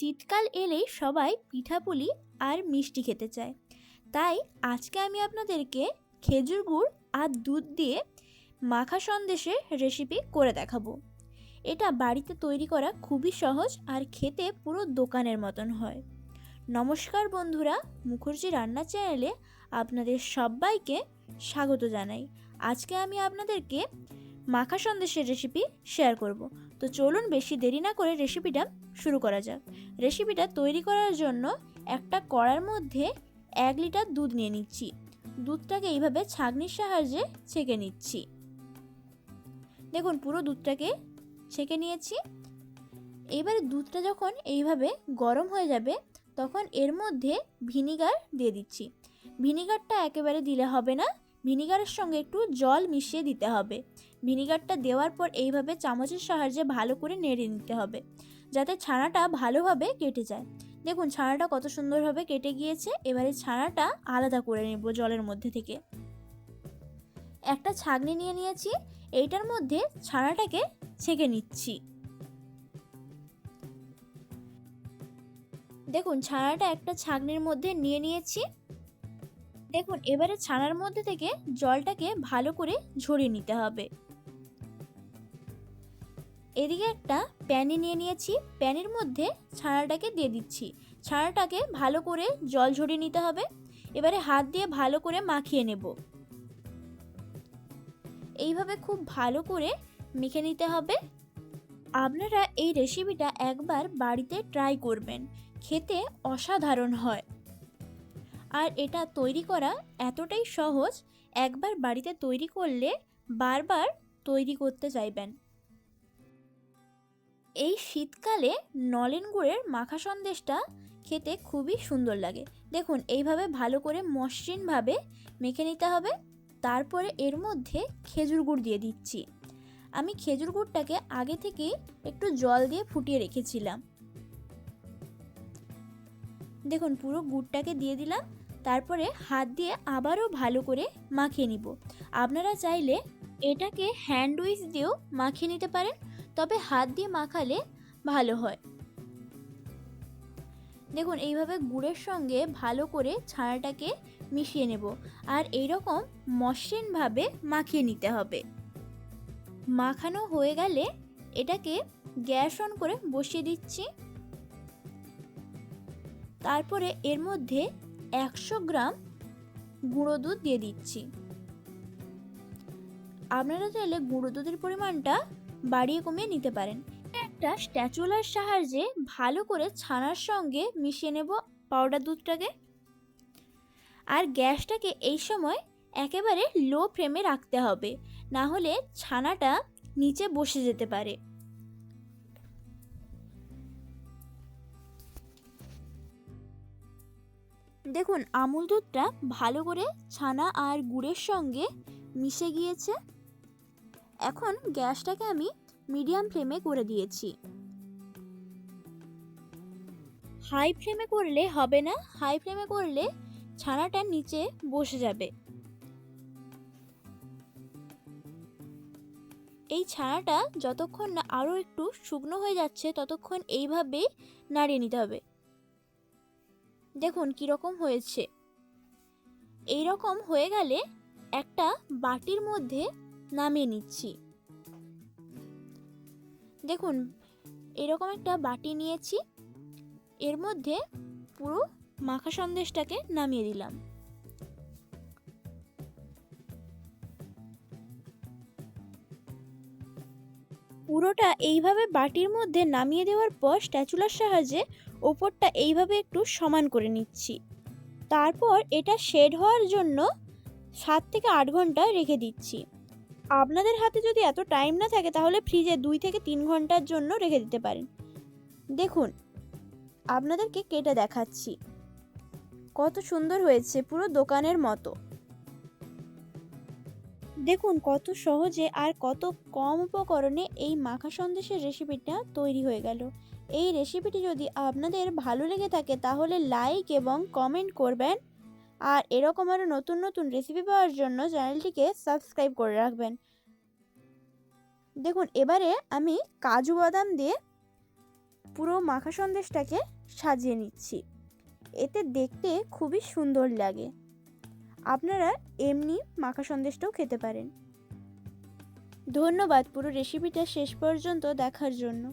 শীতকাল এলেই সবাই পিঠাপুলি আর মিষ্টি খেতে চায়। তাই আজকে আমি আপনাদেরকে খেজুর গুড় আর দুধ দিয়ে মাখা সন্দেশের রেসিপি করে দেখাবো। এটা বাড়িতে তৈরি করা খুবই সহজ আর খেতে পুরো দোকানের মতন হয়। নমস্কার বন্ধুরা, মুখর্জি রান্না চ্যানেলে আপনাদের সবাইকে স্বাগত জানাই। আজকে আমি আপনাদেরকে মাখা সন্দেশের রেসিপি শেয়ার করব। তো চলুন বেশি দেরি না করে রেসিপিটা শুরু করা যাক। রেসিপিটা তৈরি করার জন্য একটা কড়ার মধ্যে এক লিটার দুধ নিয়ে নিচ্ছি। দুধটাকে এইভাবে ছাঁকনির সাহায্যে ছেঁকে নিচ্ছি। দেখুন, পুরো দুধটাকে ছেঁকে নিয়েছি। এবারে দুধটা যখন এইভাবে গরম হয়ে যাবে, তখন এর মধ্যে ভিনিগার দিয়ে দিচ্ছি। ভিনিগারটা একেবারে দিলে হবে না। ভিনিগারের সঙ্গে একটু জল মিশিয়ে দিতে হবে। ভিনিগারটা দেওয়ার পর এইভাবে চামচের সাহায্যে ভালো করে নেড়ে নিতে হবে, যাতে ছানাটা ভালোভাবে কেটে যায়। দেখুন, ছানাটা কত সুন্দরভাবে কেটে গিয়েছে। এবারে ছানাটা আলাদা করে নেব জলের মধ্যে থেকে। একটা ছাগনি নিয়ে নিয়েছি। এইটার মধ্যে ছানাটাকে ছেঁকে নিচ্ছি। দেখুন, ছানাটা একটা ছাগনির মধ্যে নিয়ে নিয়েছি। দেখুন, এবারে ছানার মধ্যে থেকে জলটাকে ভালো করে ঝরিয়ে নিতে হবে। এদিকে একটা প্যানে নিয়ে নিয়েছি। প্যানের মধ্যে ছানাটাকে দিয়ে দিচ্ছি। ছানাটাকে ভালো করে জল ঝরিয়ে নিতে হবে। এবারে হাত দিয়ে ভালো করে মাখিয়ে নেব। এইভাবে খুব ভালো করে মেখে নিতে হবে। আপনারা এই রেসিপিটা একবার বাড়িতে ট্রাই করবেন। খেতে অসাধারণ হয়। আর এটা তৈরি করা এতটাই সহজ, একবার বাড়িতে তৈরি করলে বারবার তৈরি করতে চাইবেন। এই শীতকালে নলেন গুড়ের মাখা সন্দেশটা খেতে খুবই সুন্দর লাগে। দেখুন, এইভাবে ভালো করে মসৃণভাবে মেখে নিতে হবে। তারপরে এর মধ্যে খেজুর গুড় দিয়ে দিচ্ছি। আমি খেজুর গুড়টাকে আগে থেকেই একটু জল দিয়ে ফুটিয়ে রেখেছিলাম। দেখুন, পুরো গুড়টাকে দিয়ে দিলাম। তারপরে হাত দিয়ে আবারও ভালো করে মাখিয়ে নিব। আপনারা চাইলে এটাকে হ্যান্ড উইচ দিয়েও মাখিয়ে নিতে পারেন, তবে হাত দিয়ে মাখালে ভালো হয়। দেখুন, এইভাবে গুড়ের সঙ্গে ভালো করে ছানাটাকে মিশিয়ে নেব। আর এইরকম মসৃণভাবে মাখিয়ে নিতে হবে। মাখানো হয়ে গেলে এটাকে গ্যাস অন করে বসিয়ে দিচ্ছি। তারপরে এর মধ্যে একশো গ্রাম গুঁড়ো দুধ দিয়ে দিচ্ছি। আপনারা চাইলে গুঁড়ো দুধের পরিমাণটা বাড়িয়ে কমিয়ে নিতে পারেন। একটা স্ট্যাচুলার সাহায্যে ভালো করে ছানার সঙ্গে মিশিয়ে নেব পাউডার দুধটাকে। আর গ্যাসটাকে এই সময় একেবারে লো ফ্লেমে রাখতে হবে না হলে ছানাটা নিচে বসে যেতে পারে। দেখুন, আমুল দুধটা ভালো করে ছানা আর গুড়ের সঙ্গে মিশে গিয়েছে। এখন গ্যাসটাকে আমি মিডিয়াম ফ্লেমে করে দিয়েছি। হাই ফ্লেমে করলে হবে না, হাই ফ্লেমে করলে ছানাটা নিচে বসে যাবে। এই ছানাটা যতক্ষণ না আরও একটু শুকনো হয়ে যাচ্ছে, ততক্ষণ এইভাবেই নাড়িয়ে নিতে হবে। দেখুন কীরকম হয়েছে। এই রকম হয়ে গেলে একটা বাটির মধ্যে নামিয়ে নিচ্ছি। দেখুন, এরকম একটা বাটি নিয়েছি। এর মধ্যে পুরো মাখা সন্দেশটাকে নামিয়ে দিলাম। পুরোটা এইভাবে বাটির মধ্যে নামিয়ে দেওয়ার পর স্ট্যাচুলার সাহায্যে ওপরটা এইভাবে একটু সমান করে নিচ্ছি। তারপর এটা শেড হওয়ার জন্য সাত থেকে আট ঘণ্টা রেখে দিচ্ছি। আপনাদের হাতে যদি এত টাইম না থাকে তাহলে ফ্রিজে দুই থেকে তিন ঘণ্টার জন্য রেখে দিতে পারেন। দেখুন, আপনাদেরকে কেটে দেখাচ্ছি। কত সুন্দর হয়েছে পুরো দোকানের মতো। দেখুন কত সহজে আর কত কম উপকরণে এই মাখা সন্দেশের রেসিপিটা তৈরি হয়ে গেল। এই রেসিপিটি যদি আপনাদের ভালো লেগে থাকে তাহলে লাইক এবং কমেন্ট করবেন। আর এরকম আরও নতুন নতুন রেসিপি পাওয়ার জন্য চ্যানেলটিকে সাবস্ক্রাইব করে রাখবেন। দেখুন, এবারে আমি কাজু বাদাম দিয়ে পুরো মাখা সন্দেশটাকে সাজিয়ে নিচ্ছি। এতে দেখতে খুবই সুন্দর লাগে। আপনারা এমনি মাখা সন্দেশটাও খেতে পারেন। ধন্যবাদ পুরো রেসিপিটা শেষ পর্যন্ত দেখার জন্য।